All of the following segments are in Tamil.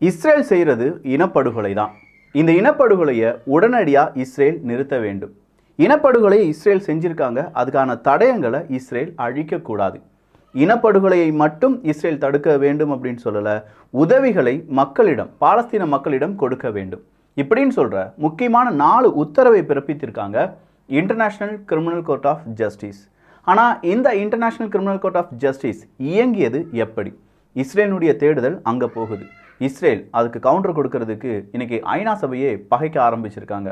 இஸ்ரேல் செய்கிறது இனப்படுகொலை தான் இந்த இனப்படுகொலையை உடனடியாக இஸ்ரேல் நிறுத்த வேண்டும். இனப்படுகொலையை இஸ்ரேல் செஞ்சுருக்காங்க அதுக்கான தடயங்களை இஸ்ரேல் அழிக்கக்கூடாது. இனப்படுகொலையை மட்டும் இஸ்ரேல் தடுக்க வேண்டும் அப்படின்னு சொல்லலை உதவிகளை மக்களிடம் பாலஸ்தீன மக்களிடம் கொடுக்க வேண்டும். இப்படின்னு சொல்கிற முக்கியமான நாலு உத்தரவை பிறப்பித்திருக்காங்க international criminal court of justice ஆனால் இந்த international criminal court of justice இயங்கியது எப்படி? இஸ்ரேலினுடைய தேடுதல் அங்கே போகுது. இஸ்ரேல் அதுக்கு கவுண்டர் கொடுக்கறதுக்கு இன்னைக்கு ஐநா சபையே பகைக்க ஆரம்பிச்சிருக்காங்க.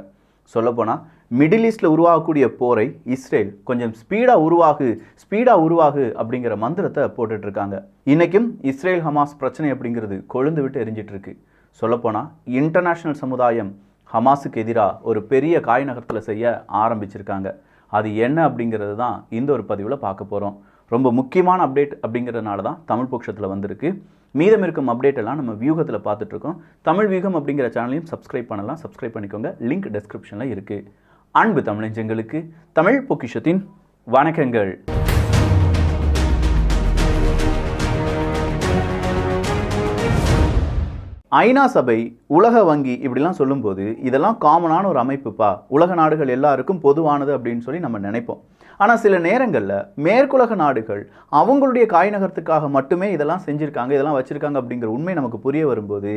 சொல்லப்போனால் மிடில் ஈஸ்டில் உருவாகக்கூடிய போரை இஸ்ரேல் கொஞ்சம் ஸ்பீடாக உருவாகு ஸ்பீடாக உருவாகு அப்படிங்கிற மந்திரத்தை போட்டுட்ருக்காங்க. இன்றைக்கும் இஸ்ரேல் ஹமாஸ் பிரச்சனை அப்படிங்கிறது கொழுந்து விட்டு எரிஞ்சிட்ருக்கு. சொல்லப்போனால் இன்டர்நேஷ்னல் சமுதாயம் ஹமாஸுக்கு எதிராக ஒரு பெரிய காய் நகரத்தில் செய்ய ஆரம்பிச்சிருக்காங்க. அது என்ன அப்படிங்கிறது தான் இந்த ஒரு பதிவில் பார்க்க போகிறோம் ரொம்ப முக்கியமான அப்டேட் அப்படிங்கிறதுனால தான் தமிழ் பட்சத்தில் வந்திருக்கு. மீதம் இருக்கும் அப்டேட் எல்லாம் நம்ம வியூகத்தில் பார்த்துட்ருக்கோம். தமிழ் வியூகம் அப்படிங்கிற சேனலையும் சப்ஸ்கிரைப் பண்ணலாம். சப்ஸ்கிரைப் பண்ணிக்கோங்க. லிங்க் டெஸ்கிரிப்ஷனில் இருக்குது அன்பு தமிழஞ்சங்களுக்கு தமிழ் பொக்கிஷத்தின் வணக்கங்கள். ஐநா சபை உலக வங்கி இப்படிலாம் சொல்லும்போது இதெல்லாம் காமனான ஒரு அமைப்புப்பா. உலக நாடுகள் எல்லாருக்கும் பொதுவானது அப்படின்னு சொல்லி நம்ம நினைப்போம். ஆனால் சில நேரங்களில் மேற்குலக நாடுகள் அவங்களுடைய காய் நகரத்துக்காக மட்டுமே இதெல்லாம் செஞ்சுருக்காங்க இதெல்லாம் வச்சுருக்காங்க அப்படிங்கிற உண்மை நமக்கு புரிய வரும்போது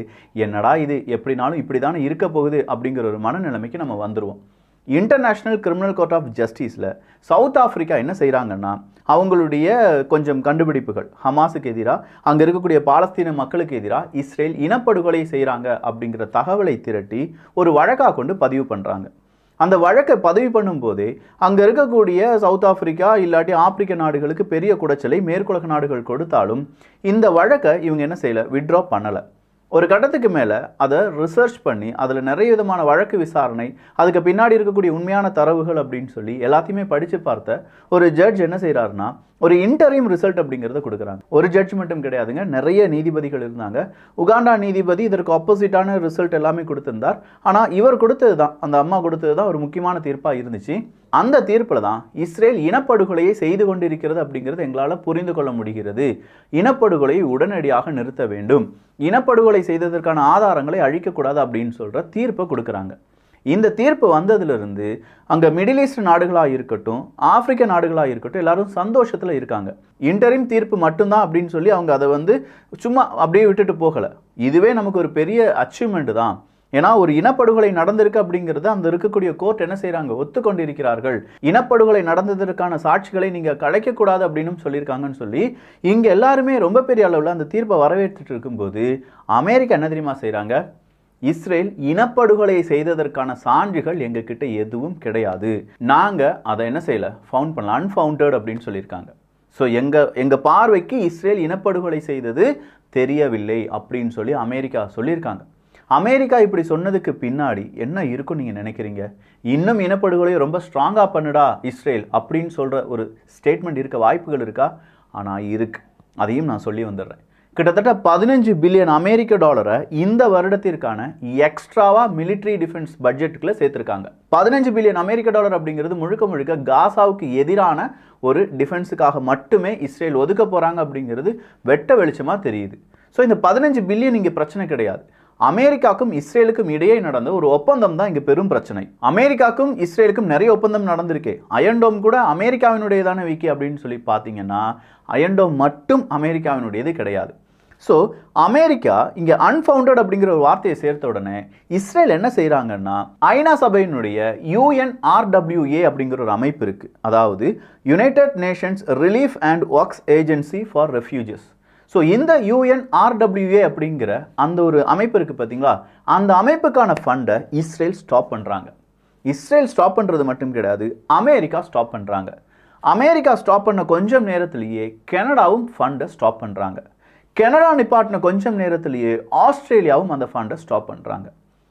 என்னடா இது எப்படினாலும் இப்படி தானே இருக்க போகுது அப்படிங்கிற ஒரு மனநிலைமைக்கு நம்ம வந்துடுவோம் இன்டர்நேஷ்னல் கிரிமினல் கோர்ட் ஆஃப் ஜஸ்டிஸில் சவுத் ஆஃப்ரிக்கா என்ன செய்கிறாங்கன்னா அவங்களுடைய கொஞ்சம் கண்டுபிடிப்புகள். ஹமாஸுக்கு எதிராக அங்கே இருக்கக்கூடிய பாலஸ்தீன மக்களுக்கு எதிராக இஸ்ரேல் இனப்படுகொலை செய்கிறாங்க அப்படிங்கிற தகவலை திரட்டி ஒரு வழக்காக கொண்டு பதிவு பண்ணுறாங்க அந்த வழக்கை பதிவு பண்ணும்போதே அங்கே இருக்கக்கூடிய சவுத் ஆப்பிரிக்கா இல்லாட்டி ஆப்பிரிக்க நாடுகளுக்கு பெரிய குடைச்சலை மேற்குலக நாடுகள் கொடுத்தாலும் இந்த வழக்கை இவங்க என்ன செய்யலை விட்ரா பண்ணலை. ஒரு கட்டத்துக்கு மேலே அதை ரிசர்ச் பண்ணி அதில் நிறைய விதமான வழக்கு விசாரணை அதுக்கு பின்னாடி இருக்கக்கூடிய உண்மையான தரவுகள் அப்படின்னு சொல்லி எல்லாத்தையுமே படித்து பார்த்த ஒரு ஜட்ஜ் என்ன செய்கிறாருன்னா ஒரு இன்டரையும் ரிசல்ட் அப்படிங்கிறத கொடுக்குறாங்க. ஒரு ஜட்ஜ்மெண்ட்டும் கிடையாதுங்க. நிறைய நீதிபதிகள் இருந்தாங்க. உகாண்டா நீதிபதி இதற்கு ஆப்போசிட்டான ரிசல்ட் எல்லாமே கொடுத்திருந்தார். ஆனால் இவர் கொடுத்தது தான் அந்த அம்மா கொடுத்தது தான் ஒரு முக்கியமான தீர்ப்பாக இருந்துச்சு. அந்த தீர்ப்பில் தான் இஸ்ரேல் இனப்படுகொலையை செய்து கொண்டிருக்கிறது அப்படிங்கிறது எங்களால் புரிந்து கொள்ள முடிகிறது. இனப்படுகொலையை உடனடியாக நிறுத்த வேண்டும். இனப்படுகொலை செய்ததற்கான ஆதாரங்களை அழிக்கக்கூடாது அப்படின்னு சொல்கிற தீர்ப்பை கொடுக்குறாங்க. இந்த தீர்ப்பு வந்ததுலேருந்து அங்கே மிடில் ஈஸ்ட் நாடுகளாக இருக்கட்டும் ஆப்பிரிக்க நாடுகளாக இருக்கட்டும் எல்லாரும் சந்தோஷத்தில் இருக்காங்க. இன்டரிம் தீர்ப்பு மட்டும்தான் அப்படின்னு சொல்லி அவங்க அதை வந்து சும்மா அப்படியே விட்டுட்டு போகலை. இதுவே நமக்கு ஒரு பெரிய அச்சீவ்மெண்ட் தான். ஏன்னா ஒரு இனப்படுகொலை நடந்திருக்கு அப்படிங்கிறத அந்த இருக்கக்கூடிய கோர்ட் என்ன செய்கிறாங்க ஒத்துக்கொண்டிருக்கிறார்கள். இனப்படுகொலை நடந்ததற்கான சாட்சிகளை நீங்கள் கலைக்கக்கூடாது அப்படின்னு சொல்லியிருக்காங்கன்னு சொல்லி இங்கே எல்லாருமே ரொம்ப பெரிய அளவில் அந்த தீர்ப்பை வரவேற்றுட்டு இருக்கும்போது அமெரிக்கா என்ன தெரியுமா செய்கிறாங்க இஸ்ரேல் இனப்படுகொலை செய்ததற்கான சான்றுகள் எங்ககிட்ட எதுவும் கிடையாது. நாங்கள் அதை என்ன செய்யலை? ஃபவுண்ட் பண்ணல. அன்ஃபவுண்டட் அப்படின்னு சொல்லியிருக்காங்க. ஸோ எங்கள் எங்கள் பார்வைக்கு இஸ்ரேல் இனப்படுகொலை செய்தது தெரியவில்லை அப்படின்னு சொல்லி அமெரிக்கா சொல்லியிருக்காங்க. அமெரிக்கா இப்படி சொன்னதுக்கு பின்னாடி என்ன இருக்கும் நீங்கள் நினைக்கிறீங்க? இன்னும் இனப்படுகொலையை ரொம்ப ஸ்ட்ராங்காக பண்ணுடா இஸ்ரேல் அப்படின்னு சொல்கிற ஒரு ஸ்டேட்மெண்ட் இருக்க வாய்ப்புகள் இருக்கா? ஆனால் இருக்கு. அதையும் நான் சொல்லி வந்துடுறேன். கிட்டத்தட்ட பதினஞ்சு பில்லியன் அமெரிக்க டாலரை இந்த வருடத்திற்கான எக்ஸ்ட்ராவாக மிலிட்ரி டிஃபென்ஸ் பட்ஜெட்டுக்குள்ள சேர்த்துருக்காங்க. பதினஞ்சு பில்லியன் அமெரிக்க டாலர் அப்படிங்கிறது முழுக்க முழுக்க காசாவுக்கு எதிரான ஒரு டிஃபென்ஸுக்காக மட்டுமே இஸ்ரேல் ஒதுக்க போகிறாங்க அப்படிங்கிறது வெட்ட வெளிச்சமாக தெரியுது. ஸோ இந்த பதினஞ்சு பில்லியன் இங்கே பிரச்சனை கிடையாது. அமெரிக்காக்கும் இஸ்ரேலுக்கும் இடையே நடந்த ஒரு ஒப்பந்தம் தான் இங்கே பெரும் பிரச்சனை. அமெரிக்காக்கும் இஸ்ரேலுக்கும் நிறைய ஒப்பந்தம் நடந்திருக்கு. அயன்டோம் கூட அமெரிக்காவினுடையதான விக்கி அப்படின்னு சொல்லி பார்த்தீங்கன்னா அயன்டோம் மட்டும் அமெரிக்காவினுடையது கிடையாது. ஸோ அமெரிக்கா இங்கே அன்ஃபவுண்டட் அப்படிங்கிற ஒரு வார்த்தையை சேர்த்த உடனே இஸ்ரேல் என்ன செய்கிறாங்கன்னா ஐநா சபையினுடைய யூஎன்ஆர்டபிள்யூஏ அப்படிங்கிற ஒரு அமைப்பு இருக்குது அதாவது United Nations Relief and Works Agency for Refugees so இந்த யூஎன்ஆர்டபிள்யூஏ அப்படிங்கிற அந்த ஒரு அமைப்பு இருக்குது பார்த்தீங்களா அந்த அமைப்புக்கான ஃபண்டை இஸ்ரேல் ஸ்டாப் பண்ணுறாங்க இஸ்ரேல் ஸ்டாப் பண்ணுறது மட்டும் கிடையாது அமெரிக்கா ஸ்டாப் பண்ணுறாங்க அமெரிக்கா ஸ்டாப் பண்ண கொஞ்சம் நேரத்திலேயே கனடாவும் ஃபண்டை ஸ்டாப் பண்ணுறாங்க கெனடா நிப்பாட்டின கொஞ்சம் நேரத்திலேயே ஆஸ்திரேலியாவும் அந்த ஃபண்டை ஸ்டாப் பண்ணுறாங்க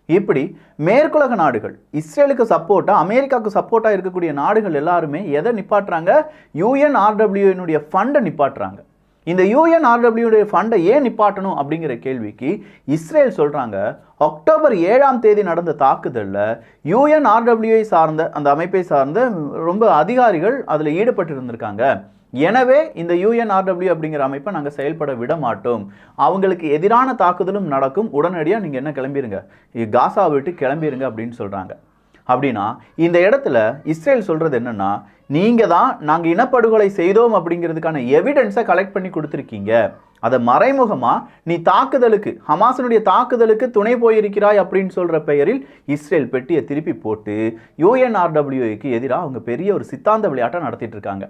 இப்படி மேற்குலக நாடுகள் இஸ்ரேலுக்கு சப்போர்ட்டாக அமெரிக்காவுக்கு சப்போர்ட்டாக இருக்கக்கூடிய நாடுகள் எல்லாருமே எதை நிப்பாட்டுறாங்க? யூஎன்ஆர்டபிள்யூனுடைய ஃபண்டை நிப்பாட்டுறாங்க. இந்த யூஎன்ஆர்டபிள்யூடைய ஃபண்டை ஏன் நிப்பாட்டணும் அப்படிங்கிற கேள்விக்கு இஸ்ரேல் சொல்கிறாங்க அக்டோபர் ஏழாம் தேதி நடந்த தாக்குதலில் யூஎன்ஆர்டபிள்யூஐ சார்ந்த அந்த அமைப்பை சார்ந்த ரொம்ப அதிகாரிகள் அதில் ஈடுபட்டு இருந்திருக்காங்க எனவே இந்த யூஎன்ஆர்டபிள்யூ அப்படிங்கிற அமைப்பை நாங்கள் செயல்பட விட மாட்டோம். அவங்களுக்கு எதிரான தாக்குதலும் நடக்கும். உடனடியாக நீங்கள் என்ன கிளம்பிருங்க. காசா விட்டு கிளம்பிருங்க அப்படின்னு சொல்கிறாங்க அப்படின்னா இந்த இடத்துல இஸ்ரேல் சொல்கிறது என்னென்னா நீங்கள் தான் நாங்கள் இனப்படுகொலை செய்தோம் அப்படிங்கிறதுக்கான எவிடன்ஸை கலெக்ட் பண்ணி கொடுத்துருக்கீங்க. அதை மறைமுகமாக நீ தாக்குதலுக்கு ஹமாசனுடைய தாக்குதலுக்கு துணை போயிருக்கிறாய் அப்படின்னு சொல்கிற பெயரில் இஸ்ரேல் பெட்டியை திருப்பி போட்டு யூஎன்ஆர்டபிள்யூக்கு எதிராக அவங்க பெரிய ஒரு சித்தாந்த விளையாட்டை நடத்திட்டு இருக்காங்க.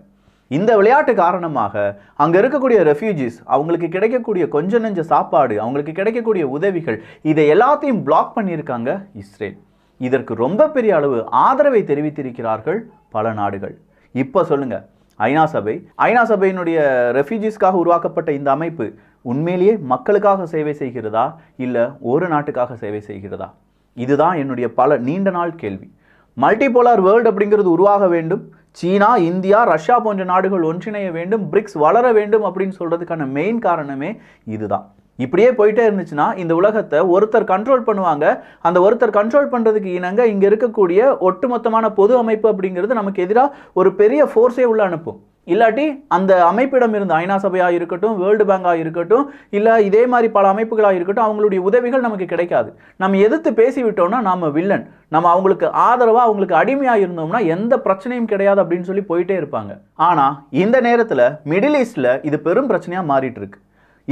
இந்த விளையாட்டு காரணமாக அங்கே இருக்கக்கூடிய ரெஃப்யூஜிஸ் அவங்களுக்கு கிடைக்கக்கூடிய கொஞ்ச நெஞ்ச சாப்பாடு அவங்களுக்கு கிடைக்கக்கூடிய உதவிகள் இதை எல்லாத்தையும் பிளாக் பண்ணியிருக்காங்க இஸ்ரேல். இதற்கு ரொம்ப பெரிய அளவு ஆதரவை தெரிவித்திருக்கிறார்கள் பல நாடுகள். இப்போ சொல்லுங்கள் ஐநா சபை ஐநா சபையினுடைய ரெஃப்யூஜிஸ்க்காக உருவாக்கப்பட்ட இந்த அமைப்பு உண்மையிலேயே மக்களுக்காக சேவை செய்கிறதா இல்லை ஒரு நாட்டுக்காக சேவை செய்கிறதா? இதுதான் என்னுடைய பல நீண்ட நாள் கேள்வி. மல்டிபோலார் வேர்ல்டு அப்படிங்கிறது உருவாக வேண்டும் சீனா இந்தியா ரஷ்யா போன்ற நாடுகள் ஒன்றிணைய வேண்டும் பிரிக்ஸ் வளர வேண்டும் அப்படின்னு சொல்றதுக்கான மெயின் காரணமே இதுதான். இப்படியே போயிட்டே இருந்துச்சுன்னா இந்த உலகத்தை ஒருத்தர் கண்ட்ரோல் பண்ணுவாங்க. அந்த ஒருத்தர் கண்ட்ரோல் பண்ணுறதுக்கு இணங்க இங்கே இருக்கக்கூடிய ஒட்டுமொத்தமான பொது அமைப்பு அப்படிங்கிறது நமக்கு எதிராக ஒரு பெரிய ஃபோர்ஸே உள்ள அனுப்பும். இல்லாட்டி அந்த அமைப்பிடம் இருந்த ஐநா சபையாக இருக்கட்டும் வேர்ல்டு பேங்காக இருக்கட்டும் இல்லை இதே மாதிரி பல அமைப்புகளாக இருக்கட்டும் அவங்களுடைய உதவிகள் நமக்கு கிடைக்காது. நம்ம எதிர்த்து பேசிவிட்டோம்னா நாம் வில்லன் நம்ம அவங்களுக்கு ஆதரவாக அவங்களுக்கு அடிமையாக இருந்தோம்னா எந்த பிரச்சனையும் கிடையாது அப்படின்னு சொல்லி போயிட்டே இருப்பாங்க. ஆனால் இந்த நேரத்தில் மிடில் ஈஸ்டில் இது பெரும் பிரச்சனையாக மாறிட்டு இருக்கு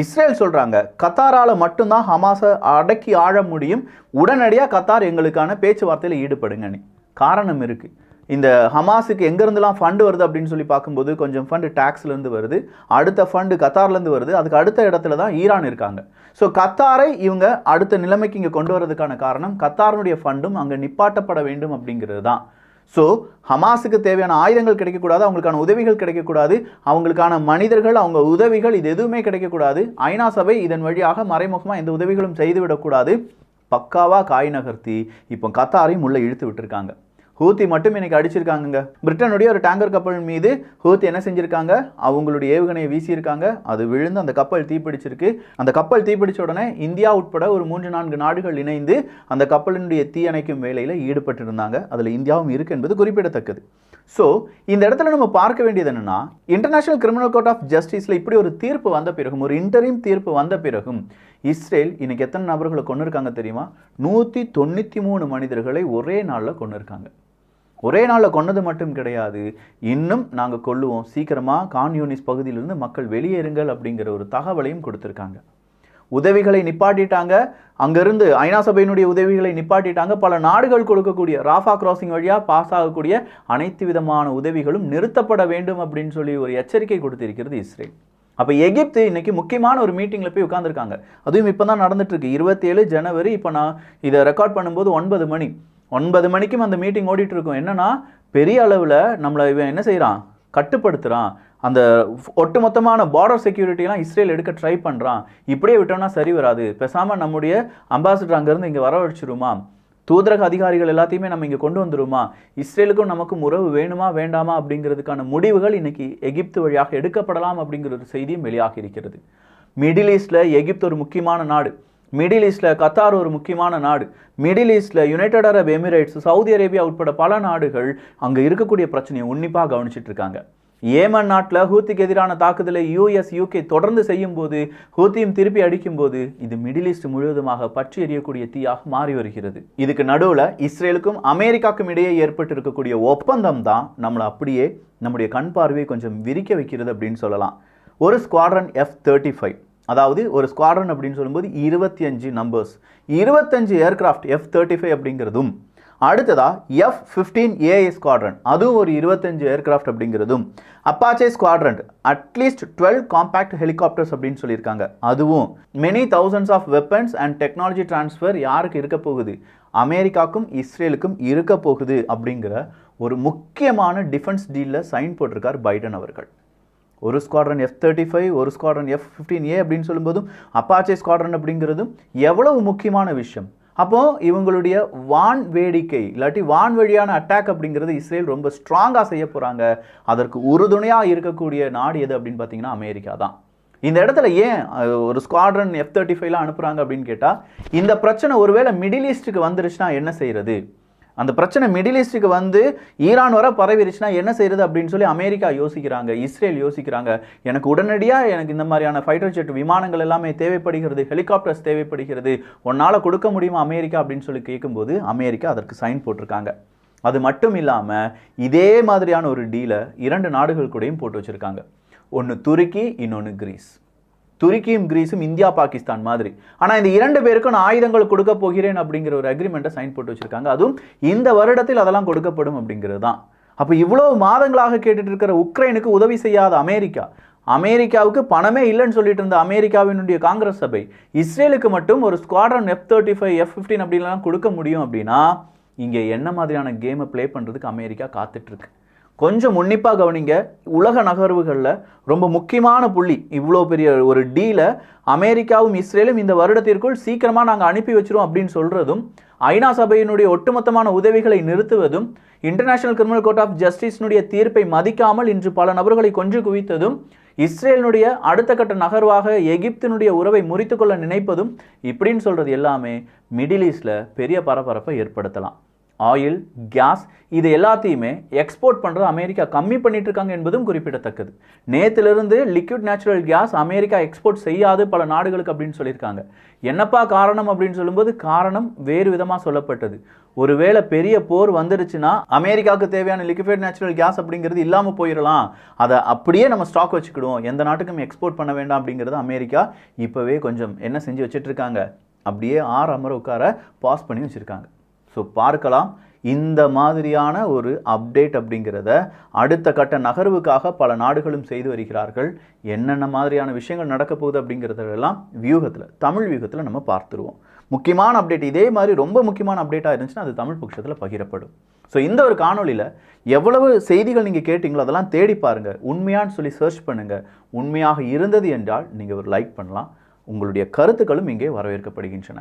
இஸ்ரேல் சொல்கிறாங்க கத்தாரால் மட்டும்தான் ஹமாஸை அடக்கி ஆழ முடியும். உடனடியாக கத்தார் எங்களுக்கான பேச்சுவார்த்தையில் ஈடுபடுங்கன்னு. காரணம் இருக்குது இந்த ஹமாஸுக்கு எங்கேருந்துலாம் ஃபண்டு வருது அப்படின்னு சொல்லி பார்க்கும்போது கொஞ்சம் ஃபண்டு டேக்ஸ்லேருந்து வருது. அடுத்த ஃபண்டு கத்தார்லேருந்து வருது. அதுக்கு அடுத்த இடத்துல தான் ஈரான் இருக்காங்க. ஸோ கத்தாரை இவங்க அடுத்த நிலைமைக்கு இங்கே கொண்டு வரதுக்கான காரணம் கத்தாரினுடைய ஃபண்டும் அங்கே நிப்பாட்டப்பட வேண்டும் அப்படிங்கிறது தான். ஸோ ஹமாஸுக்கு தேவையான ஆயுதங்கள் கிடைக்கக்கூடாது அவங்களுக்கான உதவிகள் கிடைக்கக்கூடாது அவங்களுக்கான மனிதர்கள் அவங்க உதவிகள் இது எதுவுமே கிடைக்கக்கூடாது. ஐநா சபை இதன் வழியாக மறைமுகமாக எந்த உதவிகளும் செய்துவிடக்கூடாது. பக்காவாக காய் நகர்த்தி இப்போ கத்தாரையும் உள்ளே இழுத்து விட்டுருக்காங்க. ஹூத்தி மட்டும் இன்னைக்கு அடிச்சிருக்காங்கங்க. பிரிட்டனுடைய ஒரு டேங்கர் கப்பல் மீது ஹூத்தி என்ன செஞ்சிருக்காங்க? அவங்களுடைய ஏவுகணையை வீசியிருக்காங்க. அது விழுந்து அந்த கப்பல் தீப்பிடிச்சிருக்கு. அந்த கப்பல் தீப்பிடிச்ச உடனே இந்தியா உட்பட ஒரு மூன்று நான்கு நாடுகள் இணைந்து அந்த கப்பலினுடைய தீயணைக்கும் வேலையில் ஈடுபட்டிருந்தாங்க. அதில் இந்தியாவும் இருக்கு என்பது குறிப்பிடத்தக்கது. ஸோ இந்த இடத்துல நம்ம பார்க்க வேண்டியது என்னென்னா இன்டர்நேஷனல் கிரிமினல் கோர்ட் ஆஃப் ஜஸ்டிஸில் இப்படி ஒரு தீர்ப்பு வந்த பிறகும் ஒரு இன்டரிம் தீர்ப்பு வந்த பிறகும் இஸ்ரேல் இன்னைக்கு எத்தனை நபர்களை கொண்டு இருக்காங்க தெரியுமா? நூற்றி தொண்ணூற்றி மூணு மனிதர்களை ஒரே நாளில் கொண்டு இருக்காங்க ஒரே நாளில் கொன்னது மட்டும் கிடையாது. இன்னும் நாங்கள் கொள்ளுவோம் சீக்கிரமாக கான் யூனிஸ் பகுதியிலிருந்து மக்கள் வெளியேறுங்கள் அப்படிங்கிற ஒரு தகவலையும் கொடுத்துருக்காங்க. உதவிகளை நிப்பாட்டிட்டாங்க. அங்கிருந்து ஐநா சபையினுடைய உதவிகளை நிப்பாட்டிட்டாங்க. பல நாடுகள் கொடுக்கக்கூடிய ராஃபா கிராசிங் வழியாக பாஸ் ஆகக்கூடிய அனைத்து விதமான உதவிகளும் நிறுத்தப்பட வேண்டும் அப்படின்னு சொல்லி ஒரு எச்சரிக்கை கொடுத்திருக்கிறது இஸ்ரேல். அப்போ எகிப்து இன்றைக்கி முக்கியமான ஒரு மீட்டிங்கில் போய் உட்காந்துருக்காங்க அதுவும் இப்போ தான் நடந்துட்டுருக்கு. இருபத்தேழு ஜனவரி இப்போ நான் இதை ரெக்கார்ட் பண்ணும்போது ஒன்பது மணி. ஒன்பது மணிக்கும் அந்த மீட்டிங் ஓடிட்டு என்னென்னா பெரிய அளவில் நம்மளை இவன் என்ன செய்கிறான் கட்டுப்படுத்துகிறான் அந்த ஒட்டுமொத்தமான பார்டர் செக்யூரிட்டிலாம் இஸ்ரேல் எடுக்க ட்ரை பண்ணுறான் இப்படியே விட்டோம்னா சரி வராது. பேசாமல் நம்முடைய அம்பாசிடர் அங்கேருந்து இங்கே வரவழைச்சிருமா தூதரக அதிகாரிகள் எல்லாத்தையுமே நம்ம இங்கே கொண்டு வந்துருமா? இஸ்ரேலுக்கும் நமக்கும் உறவு வேணுமா வேண்டாமா அப்படிங்கிறதுக்கான முடிவுகள் இன்னைக்கு எகிப்து வழியாக எடுக்கப்படலாம் அப்படிங்கிற ஒரு செய்தியும் வெளியாகி இருக்கிறது. மிடில் ஈஸ்டில் எகிப்து ஒரு முக்கியமான நாடு. மிடில் ஈஸ்டில் கத்தார் ஒரு முக்கியமான நாடு. மிடில் ஈஸ்டில் United Arab Emirates Saudi Arabia உட்பட பல நாடுகள் அங்கே இருக்கக்கூடிய பிரச்சனையை உன்னிப்பாக கவனிச்சிட்டு இருக்காங்க. ஏமன் நாட்டில் ஹூத்திக்கு எதிரான தாக்குதலை யூஎஸ் யூகே தொடர்ந்து செய்யும் போது ஹூத்தியும் திருப்பி அடிக்கும் போது இது மிடில் ஈஸ்ட் முழுவதுமாக பற்றி எறியக்கூடிய தீயாக மாறி வருகிறது. இதுக்கு நடுவில் இஸ்ரேலுக்கும் அமெரிக்காவுக்கும் இடையே ஏற்பட்டு இருக்கக்கூடிய ஒப்பந்தம் தான் நம்மளை அப்படியே நம்முடைய கண் பார்வையை கொஞ்சம் விரிக்க வைக்கிறது அப்படின்னு சொல்லலாம். ஒரு ஸ்குவாட்ரன் எஃப் தேர்ட்டி ஃபைவ் அதாவது ஒரு ஸ்குவாட்ரன் அப்படின்னு சொல்லும்போது இருபத்தி அஞ்சு நம்பர்ஸ் இருபத்தஞ்சு ஏர்கிராஃப்ட் எஃப் தேர்ட்டி ஃபைவ் அப்படிங்கிறதும் அடுத்ததா எஃப் ஃபிஃப்டீன் ஏஐ ஸ்குவாட்ரன் அதுவும் ஒரு இருபத்தஞ்சு ஏர்கிராஃப்ட் அப்படிங்கிறதும். Apache squadron at least twelve compact helicopters அப்படின்னு சொல்லியிருக்காங்க. அதுவும் many thousands of weapons and technology transfer யாருக்கு இருக்க போகுது? அமெரிக்காக்கும் இஸ்ரேலுக்கும் இருக்க போகுது அப்படிங்கிற ஒரு முக்கியமான டிஃபென்ஸ் டீலில் சைன் போட்டிருக்கார் பைடன் அவர்கள். ஒரு ஸ்குவாட்ரன் எஃப் தேர்ட்டி ஃபைவ் ஒரு ஸ்குவாட்ரன் எஃப் ஃபிஃப்டீன் ஏ அப்படின்னு சொல்லும்போதும் அப்பாச்சே ஸ்குவாட்ரன் அப்படிங்கிறதும் எவ்வளவு முக்கியமான விஷயம்? அப்போது இவங்களுடைய வான் வேடிக்கை இல்லாட்டி வான்வழியான அட்டாக் அப்படிங்கிறது இஸ்ரேல் ரொம்ப ஸ்ட்ராங்காக செய்ய போகிறாங்க அதற்கு உறுதுணையாக இருக்கக்கூடிய நாடு எது அப்படின்னு பார்த்தீங்கன்னா அமெரிக்கா தான். இந்த இடத்துல ஏன் ஒரு ஸ்குவாட்ரன் எஃப் தேர்ட்டி ஃபைவ்லாம் அனுப்புகிறாங்க அப்படின்னு கேட்டால் இந்த பிரச்சனை ஒருவேளை மிடில் ஈஸ்ட்டுக்கு வந்துருச்சுன்னா என்ன செய்கிறது அந்த பிரச்சனை மிடில் ஈஸ்ட்டுக்கு வந்து ஈரான் வர பரவிருச்சுன்னா என்ன செய்யறது அப்படின்னு சொல்லி அமெரிக்கா யோசிக்கிறாங்க இஸ்ரேல் யோசிக்கிறாங்க. எனக்கு உடனடியாக எனக்கு இந்த மாதிரியான ஃபைட்டர் ஜெட் விமானங்கள் எல்லாமே தேவைப்படுகிறது ஹெலிகாப்டர்ஸ் தேவைப்படுகிறது. உன்னால் கொடுக்க முடியுமா அமெரிக்கா அப்படின்னு சொல்லி கேட்கும்போது அமெரிக்கா அதற்கு சைன் போட்டிருக்காங்க. அது மட்டும் இல்லாமல் இதே மாதிரியான ஒரு டீலை இரண்டு நாடுகள் கூடயும் போட்டு வச்சுருக்காங்க. ஒன்று துருக்கி இன்னொன்று கிரீஸ். துருக்கியும் கிரீஸும் இந்தியா பாகிஸ்தான் மாதிரி. ஆனால் இந்த இரண்டு பேருக்கும் நான் ஆயுதங்கள் கொடுக்க போகிறேன் அப்படிங்கிற ஒரு அக்ரிமெண்ட்டை சைன் போட்டு வச்சுருக்காங்க. அதுவும் இந்த வருடத்தில் அதெல்லாம் கொடுக்கப்படும் அப்படிங்கிறது தான். அப்போ இவ்வளோ மாதங்களாக கேட்டுட்டு இருக்கிற உக்ரைனுக்கு உதவி செய்யாத அமெரிக்கா அமெரிக்காவுக்கு பணமே இல்லைன்னு சொல்லிட்டு இருந்த அமெரிக்காவினுடைய காங்கிரஸ் சபை இஸ்ரேலுக்கு மட்டும் ஒரு squadron F thirty five F fifteen அப்படின்லாம் கொடுக்க முடியும் அப்படின்னா இங்கே என்ன மாதிரியான கேமை ப்ளே பண்ணுறதுக்கு அமெரிக்கா காத்துட்ருக்கு கொஞ்சம் உன்னிப்பாக கவனிங்க. உலக நகர்வுகளில் ரொம்ப முக்கியமான புள்ளி இவ்வளோ பெரிய ஒரு டீலை அமெரிக்காவும் இஸ்ரேலும் இந்த வருடத்திற்குள் சீக்கிரமாக நாங்கள் அனுப்பி வச்சிரும் அப்படின்னு சொல்கிறதும் ஐநா சபையினுடைய ஒட்டுமொத்தமான உதவிகளை நிறுத்துவதும் இன்டர்நேஷனல் கிரிமினல் கோர்ட் ஆஃப் ஜஸ்டிஸினுடைய தீர்ப்பை மதிக்காமல் இன்று பல நபர்களை கொன்று குவித்ததும் இஸ்ரேலினுடைய அடுத்த கட்ட நகர்வாக எகிப்தினுடைய உறவை முறித்துக்கொள்ள நினைப்பதும் இப்படின்னு சொல்கிறது எல்லாமே மிடில் ஈஸ்டில் பெரிய பரபரப்பை ஏற்படுத்தலாம். ஆயில் கேஸ் இது எல்லாத்தையுமே எக்ஸ்போர்ட் பண்ணுறது அமெரிக்கா கம்மி பண்ணிட்டு இருக்காங்க என்பதும் குறிப்பிடத்தக்கது. நேத்திலிருந்து liquid natural gas America export செய்யாது பல நாடுகளுக்கு அப்படின்னு சொல்லியிருக்காங்க. என்னப்பா காரணம் அப்படின்னு சொல்லும்போது காரணம் வேறு விதமாக சொல்லப்பட்டது. ஒருவேளை பெரிய போர் வந்துருச்சுன்னா அமெரிக்காவுக்கு தேவையான லிக்விட் நேச்சுரல் கேஸ் அப்படிங்கிறது இல்லாமல் போயிடலாம் அதை அப்படியே நம்ம ஸ்டாக் வச்சுக்கிடுவோம். எந்த நாட்டுக்கும் எக்ஸ்போர்ட் பண்ண வேண்டாம் அப்படிங்கிறது அமெரிக்கா இப்போவே கொஞ்சம் என்ன செஞ்சு வச்சுட்டு இருக்காங்க அப்படியே ஆறு அமர உட்கார பாஸ் பண்ணி வச்சுருக்காங்க. ஸோ பார்க்கலாம். இந்த மாதிரியான ஒரு அப்டேட் அப்படிங்கிறத அடுத்த கட்ட நகர்வுக்காக பல நாடுகளும் செய்து வருகிறார்கள். என்னென்ன மாதிரியான விஷயங்கள் நடக்க போகுது அப்படிங்கிறதெல்லாம் வியூகத்தில் தமிழ் வியூகத்தில் நம்ம பார்த்துருவோம். முக்கியமான அப்டேட் இதே மாதிரி ரொம்ப முக்கியமான அப்டேட்டாக இருந்துச்சுன்னா அது தமிழ் பட்சத்தில் பகிரப்படும். ஸோ இந்த ஒரு காணொலியில் எவ்வளவு செய்திகள் நீங்கள் கேட்டிங்களோ அதெல்லாம் தேடி பாருங்கள் உண்மையான்னு சொல்லி சர்ச் பண்ணுங்கள் உண்மையாக இருந்தது என்றால் நீங்கள் ஒரு லைக் பண்ணலாம். உங்களுடைய கருத்துக்களும் இங்கே வரவேற்கப்படுகின்றன.